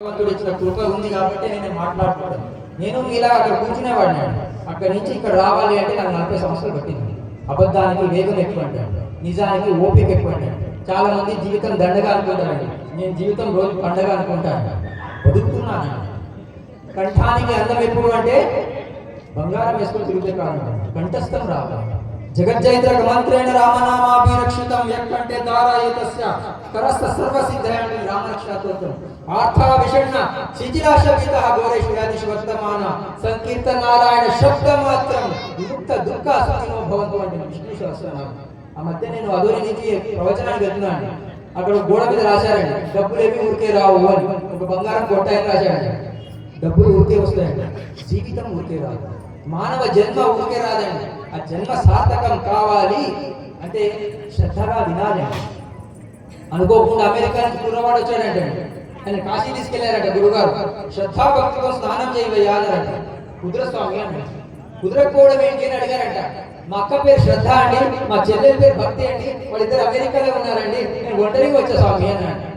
భగవంతుడి కృప ఉంది కాబట్టి నేను మాట్లాడుతున్నాను. నేను ఇలా అక్కడ కూర్చునేవాడిని అక్కడి నుంచి ఇక్కడ రావాలి అంటే నాకు నలభై సంవత్సరాలు పట్టింది. అబద్ధానికి వేగం ఎక్కువ అంటాడు నిజానికి ఓపిక ఎక్కువ అంటాడు చాలా మంది జీవితం దండగా అనుకుంటారండి నేను జీవితం రోజు పండగ అనుకుంటాను బతుకుతున్నాను కంఠానికి అందం ఎప్పుడు అంటే బంగారం వేసుకొని తిరుగుతే కాదు. కంఠస్థం రావాలి. జగజ్జైత్ర మంత్రేణ రామనామాభిరక్షితం ఎక్కంటే దారాయతస్య కరస్థ సర్వసిద్ధయాన్ని రామరక్షాతోత్రం ఆర్థా విషణ్ణ శిథిలాశవిత ఘోరేషు వ్యాధిషు వర్తమాన సంకీర్త నారాయణ శబ్ద మాత్రం విముక్త దుఃఖ సుఖినో భవంతు అంటే విష్ణు సహస్రనామం ఆ మధ్య నేను అదోని నుంచి ప్రవచనానికి వెళ్తున్నాను అక్కడ ఒక గోడ మీద రాశారండి డబ్బులు ఏమి ఊరికే రావు అని ఒక బంగారం కొట్టాయని రాశాడండి డబ్బులు ఊరికే వస్తాయండి జీవితం ఊరికే రాదు మానవ జన్మ ఊరికే రాదండి ఆ జన్మ సార్థకం కావాలి అంటే శ్రద్ధగా వినాలి. అనుకోకుండా అమెరికా నుంచి కుర్రవాడు వచ్చాడంటే ఆయన కాశీ తీసుకెళ్ళారట గురుగారు. శ్రద్ధాభక్తితో స్నానం చేయవయ్యా కుదురస్వామి అంటే కుదరకపోవడం ఏంటి అని అడిగారంట. మా అక్క పేరు శ్రద్ధ అండి మా చెల్లెల పేరు భక్తి అండి వాళ్ళిద్దరు అమెరికాలో ఉన్నారండి నేను ఒంటరిగా వచ్చా స్వామి అన్నాడు.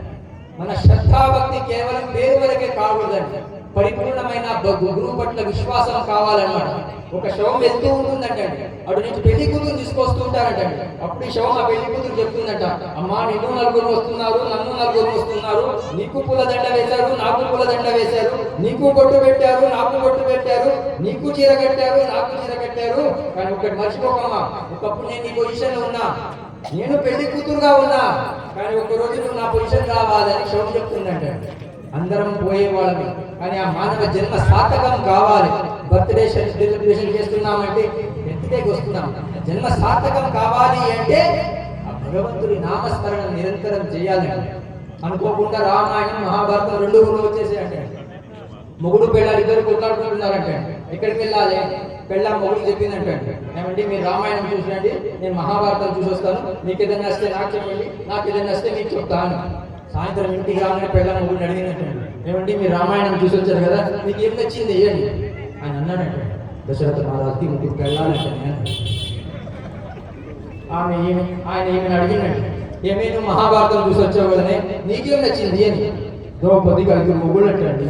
మన శ్రద్ధాభక్తి కేవలం పేరు వరకే కాకూడదండి. పరిపూర్ణమైన గురువు పట్ల విశ్వాసం కావాలన్నమాట. ఒక శవం వెళ్తూ ఉంటుందంటండి. అటు నుంచి పెళ్ళి కూతురు తీసుకొస్తూ ఉంటారంటండి. అప్పుడు ఈ శవం ఆ పెళ్ళి కూతురు చెప్తుందంట అమ్మా నిన్ను నలుగురు వస్తున్నారు నన్ను నలుగురు వస్తున్నారు. నీకు పూలదండ వేశారు నాకు పూలదండ వేశారు. నీకు బొట్టు పెట్టారు నాకు బొట్టు పెట్టారు. నీకు చీర కట్టారు నాకు చీర కట్టారు. కానీ ఒకటి మర్చిపోకమ్మా. ఒకప్పుడు నేను ఈ పొజిషన్ ఉన్నా. నేను పెళ్ళి కూతురుగా ఉన్నా కానీ ఒక రోజు నువ్వు నా పొజిషన్ రావాలని శవం చెప్తుందంట. అందరం పోయేవాళ్ళమే కానీ ఆ మానవ జన్మ సార్థకం కావాలి. బర్త్డే సెలబ్రేషన్ చేస్తున్నామంటే ఎత్తుటేకి వస్తున్నాం. జన్మ సార్థకం కావాలి అంటే ఆ భగవంతుడి నామస్మరణ నిరంతరం చేయాలి అనుకోకుండా రామాయణం మహాభారతం రెండు ఊళ్ళు వచ్చేసాయంటే మొగుడు పెళ్ళాలి ఇద్దరు కొట్లాడుకుంటున్నారంటే ఎక్కడికి వెళ్ళాలి? పెళ్ళ మొగుడు చెప్పిందంటే ఏమండి మీరు రామాయణం చూసినండి నేను మహాభారతం చూసి వస్తాను మీకు ఏదైనా వస్తే నాకు చెప్పండి నాకు ఏదైనా వస్తే మీకు చెప్తాను. సాయంత్రం ఇంటికి రాగానే పెళ్ళ మొగుడిని అడిగినట్టు ఏమండి మీరు రామాయణం చూసి వచ్చారు కదా మీకు ఏం నచ్చింది వేయండి ఆయన అన్నాడంటే దశరథ మహారాజుకి ముగ్గురు పెళ్ళాలంటే ఆమె ఏమి ఆయన ఏమైనా అడిగినట్టు ఏమే నువ్వు మహాభారతం చూసి వచ్చావు కదనే నీకేం నచ్చింది అని ద్రౌపది కలిగి మొగ్గులు అంటండి.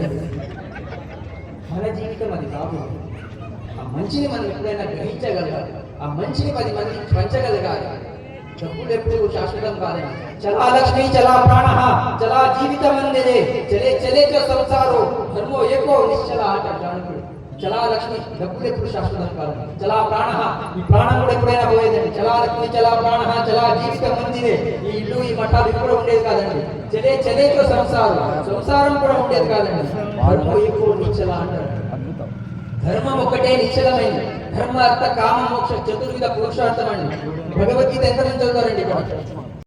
మన జీవితం అది కాదు. ఆ మంచిని మనం ఎప్పుడైనా గ్రహించగలగాలి. ఆ మంచిని పది మందికి పంచగలగాలి. డబ్బులు ఎప్పుడు శాశ్వతం కాదని. చలా లక్ష్మి చలా ప్రాణ చలా జీవితం అందేదే. చలే చలే సంసారో. ధర్మో ఏకో నిశ్చల ఆట చలా లక్ష్మి డబ్బులు ఎప్పుడు శాశ్వతం కాదు. చలా ప్రాణ ఈ ప్రాణం కూడా ఎప్పుడైనా పోయేదండి. చలా లక్ష్మి చలా ప్రాణ చలా జీవితం మందిదే ఈ ఇల్లు ఈ మఠాలు ఇవి ఉండేది కాదండి. చలే చలేతో సంసారం. సంసారం కూడా ఉండేది కాదండి. ధర్మో ఏకో నిశ్చల అంటారు ధర్మం ఒకటే నిశ్చలమైంది. ధర్మ అర్థ కామ మోక్ష చతుర్విధ పురుషార్థం అండి. భగవద్గీత ఎంత మంది చదువుతారండి ఇక్కడ?